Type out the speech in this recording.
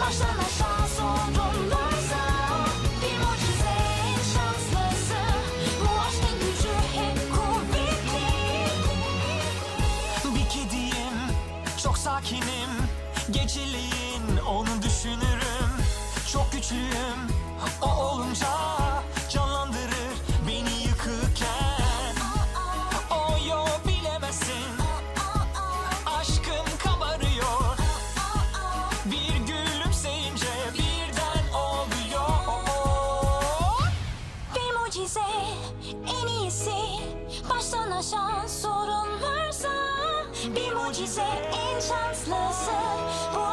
Baştan aşağı sonundaysa Bir mucize şanslısı. Bu aşkın gücü hep kuvvetli. Bir kediyim çok sakinim. Geceleyin onu düşünürüm. Çok güçlüyüm o olunca Canlandırır beni yıkıkken O yo bilemezsin. Aşkım kabarıyor. Bir aşan sorun varsa Bir mucize en şanslısı. Bu